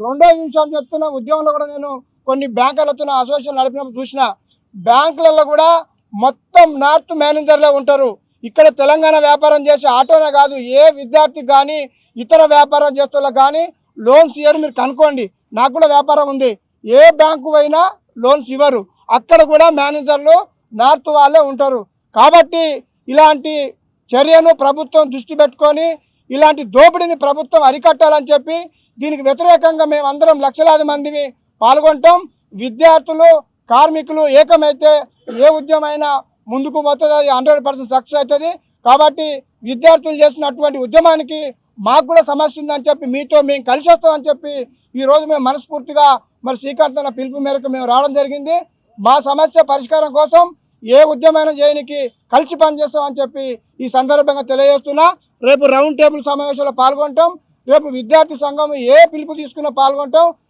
రెండో విషయం చెప్తున్నా ఉద్యోగంలో కూడా నేను కొన్ని బ్యాంకులతో అసోసియేషన్ నడిపినప్పుడు చూసిన బ్యాంకులలో కూడా మొత్తం నార్త్ మేనేజర్లే ఉంటారు. ఇక్కడ తెలంగాణ వ్యాపారం చేసే ఆటోనే కాదు ఏ విద్యార్థికి కానీ ఇతర వ్యాపారం చేస్తున్న కానీ లోన్స్ ఇవ్వరు మీరు కనుక్కోండి. నాకు కూడా వ్యాపారం ఉంది. ఏ బ్యాంకు అయినా లోన్స్ ఇవ్వరు. అక్కడ కూడా మేనేజర్లు నార్త్ వాళ్ళే ఉంటారు. కాబట్టి ఇలాంటి చర్యను ప్రభుత్వం దృష్టి పెట్టుకొని ఇలాంటి దోపిడీని ప్రభుత్వం అరికట్టాలని చెప్పి దీనికి వ్యతిరేకంగా మేమందరం లక్షలాది మంది పాల్గొంటాం. విద్యార్థులు కార్మికులు ఏకమైతే ఏ ఉద్యమం అయినా ముందుకు పోతుంది? అది హండ్రెడ్ పర్సెంట్ సక్సెస్ అవుతుంది. కాబట్టి విద్యార్థులు చేసినటువంటి ఉద్యమానికి మాకు కూడా సమస్య ఉందని చెప్పి మీతో మేము కలిసి వస్తామని చెప్పి ఈరోజు మేము మనస్ఫూర్తిగా మరి శ్రీకాంత్ అన్న పిలుపు మేరకు మేము రావడం జరిగింది. మా సమస్య పరిష్కారం కోసం ఏ ఉద్యమైనా చేయనికి కలిసి పనిచేస్తామని చెప్పి ఈ సందర్భంగా తెలియజేస్తున్నా. రేపు రౌండ్ టేబుల్ సమావేశంలో పాల్గొంటాం. రేపు విద్యార్థి సంఘం ఏ పిలుపు తీసుకున్నా పాల్గొంటాం.